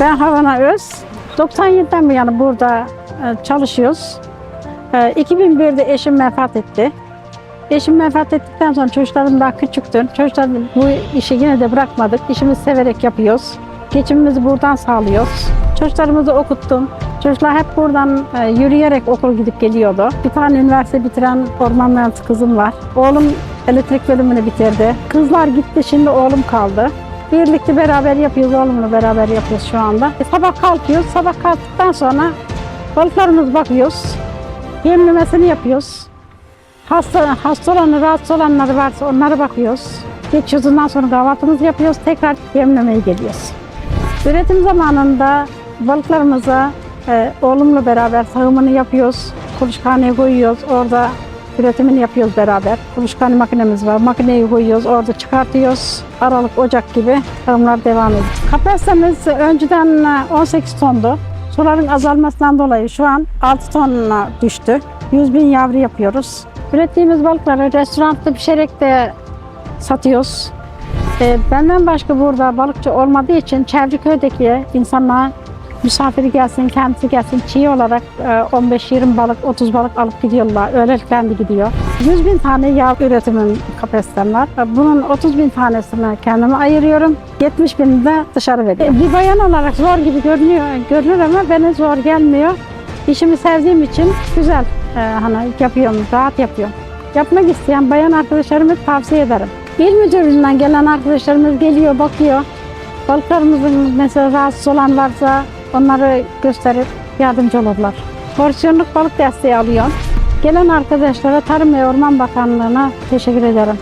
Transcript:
Ben Havana Öz. 97'den bu yana burada e, çalışıyoruz. E, 2001'de eşim vefat etti. Eşim vefat ettikten sonra çocuklarım daha küçüktü. Çocuklar bu işi yine de bırakmadık. İşimizi severek yapıyoruz. Geçimimizi buradan sağlıyoruz. Çocuklarımızı okuttum. Çocuklar hep buradan e, yürüyerek okul gidip geliyordu. Bir tane üniversite bitiren orman mühendisi kızım var. Oğlum elektrik bölümünü bitirdi. Kızlar gitti şimdi oğlum kaldı. Birlikte beraber yapıyoruz, oğlumla beraber yapıyoruz şu anda. E, sabah kalkıyoruz, sabah kalktıktan sonra balıklarımız bakıyoruz. Yemlemesini yapıyoruz. Hasta, hasta olanı, rahatsız olanları varsa onlara bakıyoruz. Geçiyoruz ondan sonra kahvaltımızı yapıyoruz. Tekrar yemlemeye geliyoruz. Üretim zamanında balıklarımıza e, oğlumla beraber sağımını yapıyoruz. Kuluçkaneye koyuyoruz. Orada üretimini yapıyoruz beraber. Kuluçkane makinemiz var. Makineyi koyuyoruz. Orada çıkartıyoruz. Aralık, Ocak gibi sağımlar devam ediyor. Kapasitemiz önceden e, 18 tondu. Suların azalmasından dolayı şu an 6 tonuna düştü. 100 bin yavru yapıyoruz. Ürettiğimiz balıkları restoranda pişerek de satıyoruz. Ee, benden başka burada balıkçı olmadığı için Çevreköy'deki insanlar misafiri gelsin, kendisi gelsin çiğ olarak e, 15-20 balık, 30 balık alıp gidiyorlar. Öylelikle de gidiyor. 100 bin tane yağ üretimim kapasitem var. E, Bunun 30 bin tanesini kendime ayırıyorum. 70 bin de dışarı veriyorum. E, Bir bayan olarak zor gibi görünüyor, görünür ama bana zor gelmiyor. İşimi sevdiğim için güzel e, hani yapıyorum, rahat yapıyorum. Yapmak isteyen bayan arkadaşlarımı tavsiye ederim. İl müdürlüğünden gelen arkadaşlarımız geliyor, bakıyor. Balıklarımızın mesela rahatsız olan varsa onları gösterip yardımcı olurlar. Porsiyonluk balık desteği alıyorum. Gelen arkadaşlara Tarım ve Orman Bakanlığı'na teşekkür ederim.